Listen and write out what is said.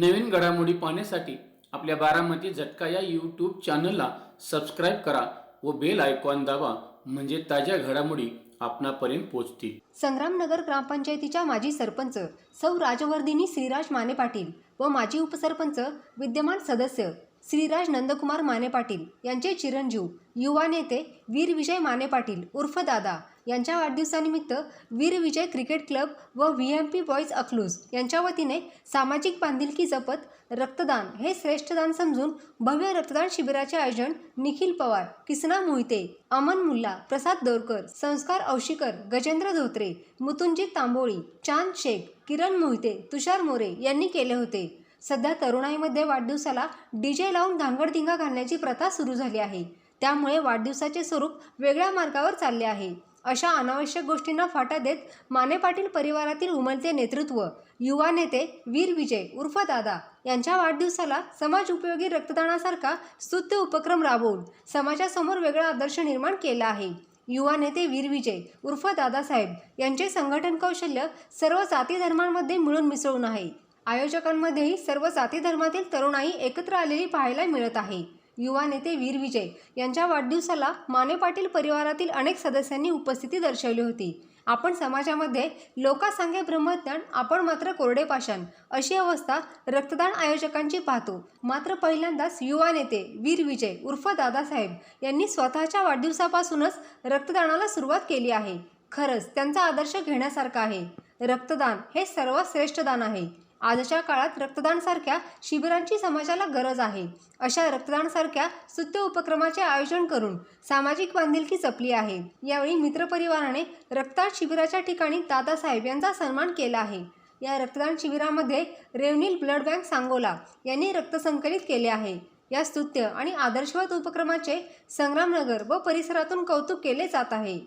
नवीन घडामोडी पाहण्यासाठी आपल्या बारामती झटका या यूट्यूब चॅनलला सबस्क्राईब करा व बेल आयकॉन दाबा म्हणजे ताज्या घडामोडी आपणापर्यंत पोहोचतील. संग्रामनगर ग्रामपंचायतीच्या माजी सरपंच सौ राजवर्धिनी श्रीराज माने पाटील व माजी उपसरपंच विद्यमान सदस्य श्रीराज नंदकुमार माने पाटील यांचे चिरंजीव युवा नेते वीर विजय माने पाटील उर्फ दादा यांच्या वाढदिवसानिमित्त वीरविजय क्रिकेट क्लब व V M P boys Akluj यांच्या वतीने सामाजिक बांधिलकी जपत रक्तदान हे श्रेष्ठ दान समजून भव्य रक्तदान शिबिराचे आयोजन निखिल पवार किसना मोहिते अमन मुल्ला प्रसाद दोरकर संस्कार औशिकर गजेंद्र धोत्रे मुतुंजित तांबोळी चांद शेख किरण मोहिते तुषार मोरे यांनी केले होते. सध्या तरुणाईमध्ये वाढदिवसाला डीजे लावून धांगडधिंगा घालण्याची प्रथा सुरू झाली आहे. त्यामुळे वाढदिवसाचे स्वरूप वेगळ्या मार्गावर चालले आहे. अशा अनावश्यक गोष्टींना फाटा देत माने पाटील परिवारातील उमलते नेतृत्व युवा नेते वीर विजय उर्फ दादा यांच्या वाढदिवसाला समाज उपयोगी रक्तदानासारखा स्तुत्य उपक्रम राबवून समाजासमोर वेगळा आदर्श निर्माण केला आहे. युवा नेते वीर विजय उर्फ दादासाहेब यांचे संघटन कौशल्य सर्व जाती धर्मांमध्ये मिळून मिसळून आहे. आयोजकांमध्येही सर्व जाती धर्मातील तरुणाई एकत्र आलेली पाहायला मिळत आहे. युवा नेते वीर विजय यांच्या वाढदिवसाला माने पाटील परिवारातील अनेक सदस्यांनी उपस्थिती दर्शवली होती. आपण समाजामध्ये लोकासांगे ब्रह्मज्ञान आपण मात्र कोरडे पाषाण अशी अवस्था रक्तदान आयोजकांची पाहतो. मात्र पहिल्यांदाच युवा नेते वीर विजय उर्फ दादासाहेब यांनी स्वतःच्या वाढदिवसापासूनच रक्तदानाला सुरुवात केली आहे. खरंच त्यांचा आदर्श घेण्यासारखा आहे. रक्तदान हे सर्वात श्रेष्ठ दान आहे. आजच्या काळात रक्तदानसारख्या शिबिरांची समाजाला गरज आहे. अशा रक्तदानसारख्या स्तुत्य उपक्रमाचे आयोजन करून सामाजिक बांधिलकी जपली आहे. यावेळी मित्रपरिवाराने रक्तदान शिबिराच्या ठिकाणी दादासाहेब यांचा सन्मान केला आहे. या रक्तदान शिबिरामध्ये रेवनील ब्लड बँक सांगोला यांनी रक्त संकलित केले आहे. या स्तुत्य आणि आदर्शवत उपक्रमाचे संग्रामनगर व परिसरातून कौतुक केले जात आहे.